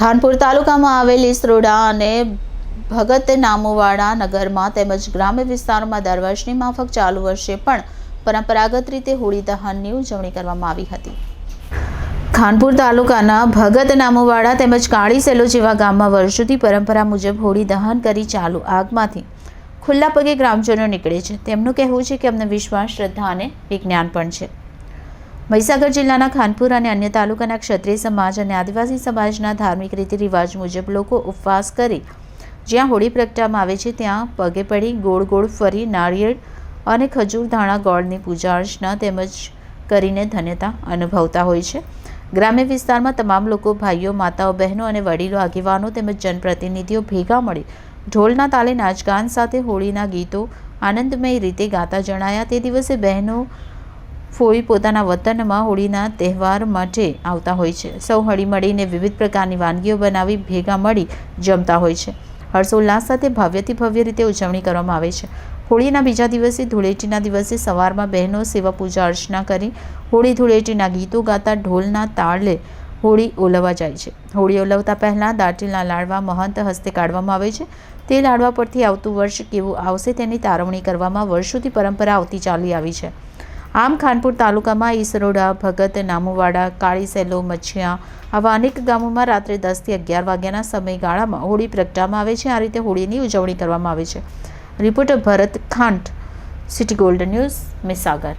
ખાનપુર તાલુકામાં આવેલી સ્રોડા અને ભગત નામુવાડા નગરમાં તેમજ ગ્રામ્ય વિસ્તારોમાં દર વર્ષની માફક ચાલુ વર્ષે પણ પરંપરાગત રીતે હોળી દહનની ઉજવણી કરવામાં આવી હતી. ખાનપુર તાલુકાના ભગત નામુવાડા તેમજ કાળી સેલો જેવા ગામમાં વર્ષોથી પરંપરા મુજબ હોળી દહન કરી ચાલુ આગમાંથી ખુલ્લા પગે ગ્રામજનો નીકળે છે. તેમનું કહેવું છે કે અમને વિશ્વાસ, શ્રદ્ધા અને વિજ્ઞાન પણ છે. મહીસાગર જિલ્લાના ખાનપુર અને અન્ય તાલુકાના ક્ષત્રિય સમાજ અને આદિવાસી સમાજના ધાર્મિક રીતિ રિવાજ મુજબ લોકો ઉપવાસ કરી જ્યાં હોળી પ્રગટાવવામાં આવે છે, ત્યાં પગે પડી ગોળ ગોળ ફરી નાળિયેર અને ખજૂર ધાણા ગોળની પૂજા અર્ચના તેમજ કરીને ધન્યતા અનુભવતા હોય છે. ગ્રામ્ય વિસ્તારમાં તમામ લોકો ભાઈઓ, માતાઓ, બહેનો અને વડીલો, આગેવાનો તેમજ જનપ્રતિનિધિઓ ભેગા મળી ઢોલના તાલે નાચગાન સાથે હોળીના ગીતો આનંદમય રીતે ગાતા જણાયા. તે દિવસે બહેનો ફોઈ પોતાના વતનમાં હોળીના તહેવાર માટે આવતા હોય છે. સૌ હળીમળીને વિવિધ પ્રકારની વાનગીઓ બનાવી ભેગા મળી જમતા હોય છે. હર્ષોલ્લાસ સાથે ભવ્યથી ભવ્ય રીતે ઉજવણી કરવામાં આવે છે. હોળીના બીજા દિવસે ધૂળેટીના દિવસે સવારમાં બહેનો સેવા પૂજા અર્ચના કરી હોળી ધૂળેટીના ગીતો ગાતા ઢોલના તાળે હોળી ઓલવવા જાય છે. હોળી ઓલવતા પહેલાં દાટીલના લાડવા મહંત હસ્તે કાઢવામાં આવે છે. તે લાડવા પરથી આવતું વર્ષ કેવું આવશે તેની તારવણી કરવામાં વર્ષોથી પરંપરા આવતી ચાલી આવી છે. આમ ખાનપુર તાલુકામાં ઈસરોડા, ભગત, નામુવાડા, કાળી સેલો, મચ્છિયા આવા અનેક ગામોમાં રાત્રે દસથી અગિયાર વાગ્યાના સમયગાળામાં હોળી પ્રગટાવવામાં આવે છે. આ રીતે હોળીની ઉજવણી કરવામાં આવે છે. Reporter Bharat Khant, city golden news મિસાગર